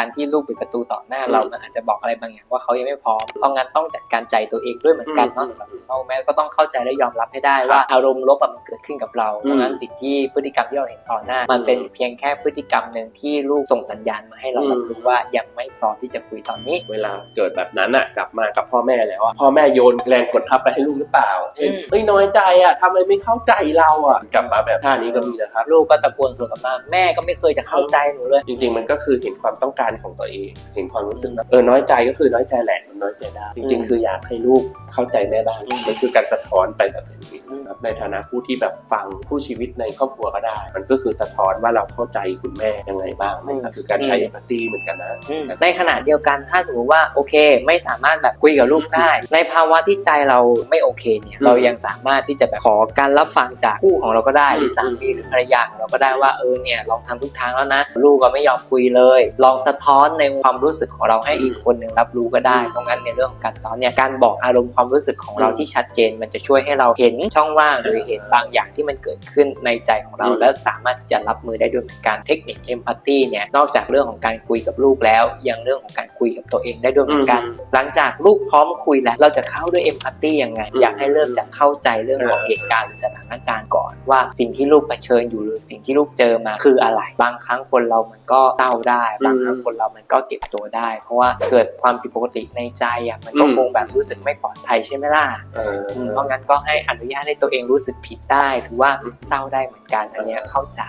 การที่ลูกปิดประตูต่อหน้าเรามันอาจจะบอกอะไรบางอย่างว่าเขายังไม่พร้อมเพราะงั้นต้องจัดการใจตัวเองด้วยเหมือนกันเนาะสำหรับคุณพ่อคุณแม่ก็ต้องเข้าใจและยอมรับให้ได้ว่าอารมณ์ลบอะมันเกิดขึ้นกับเราเพราะงั้นสิ่งที่พฤติกรรมที่เราเห็นต่อหน้า มันเป็นเพียงแค่พฤติกรรมหนึ่งที่ลูกส่งสัญญาณมาให้เรารับรู้ว่ายังไม่พร้อมที่จะคุยตอนนี้ เวลาเกิดแบบนั้นอะกลับมากับพ่อแม่แล้วอะพ่อแม่โยนแรงกดทับไปให้ลูกหรือเปล่าเช่นอืมเอ้ยน้อยใจอะทำไมไม่เข้าใจเราอะกลับมาแบบท่านี้ก็มีนะครับลูกก็ตะโกนสวนกลับมาแม่ก็ไม่เคยจะเข้าใจหนูเลย จริง ๆ มันก็คือเห็นความต้องการของตัวเอง เห็นความรู้สึกนะเออน้อยใจก็คือน้อยใจแหละมันน้อยใจได้จริง ๆ คืออยากให้ลูกเข้าใจแม่บ้างอืมมันคือการสะท้อนไปแบบนี้นะครับ ในฐานะผู้ที่แบบฟังผู้ชีวิตในครอบครัวก็ได้ มันก็คือสะท้อนว่าเราเข้าใจคุณแม่ยังไงบ้างนะครับคือการใช้เอมพัตตีเหมือนกันนะ ในขณะเดียวกันถ้าสมมติว่าโอเค ไม่สามารถแบบคุยกับลูกได้ ในภาวะที่ใจเราไม่โอเคเนี่ยอืมเรายังสามารถที่จะแบบขอการรับฟังจากคู่ของเราก็ได้หรือมสามีหรือภรรยาของเราก็ได้ว่าเออเนี่ยลองทำทุกทางแล้วนะ ลูกก็ไม่ยอมคุยเลย ลองสะท้อนในความรู้สึกของเราให้อีกคนหนึ่งรับรู้ก็ได้เพราะงั้นในเรื่องของการสะท้อนเนี่ยการบอกอารมณ์ความรู้สึกของเราอืมที่ชัดเจน มันจะช่วยให้เราเห็นช่องว่างหรือเห็นบางอย่างที่มันเกิดขึ้นในใจของเราอืมและสามารถที่จะรับมือได้ด้วยเหมือนกันเทคนิคเอมพัตตีเนี่ยนอกจากเรื่องของการคุยกับลูกแล้ว ยังเรื่องของการคุยกับตัวเองได้ด้วยเหมือนกัน หลังจากลูกพร้อมคุยแล้ว เราจะเข้าด้วยเอมพัตตียังไงอืมอยากให้เริ่มจากเข้าใจเรื่องของเออเหตุการณ์หรือสถานการณ์ก่อน ว่าสิ่งที่ลูกเผชิญอยู่หรือสิ่งที่ลูกเจอมาคืออะไร บางครั้งคนเรามันก็เศร้าได้ บางครั้งคนเรามันก็เก็บตัวได้ เพราะว่าเกิดความผิดปกติในใจอะมันก็อืมคงแบบรู้สึกไม่ปลอดภัยใช่ไหมล่ะเอออืมเพราะงั้นก็ให้อนุญาตให้ตัวเองรู้สึกผิดได้ถือว่าเศร้าได้เหมือนกันอันเนี้ยเข้าใจ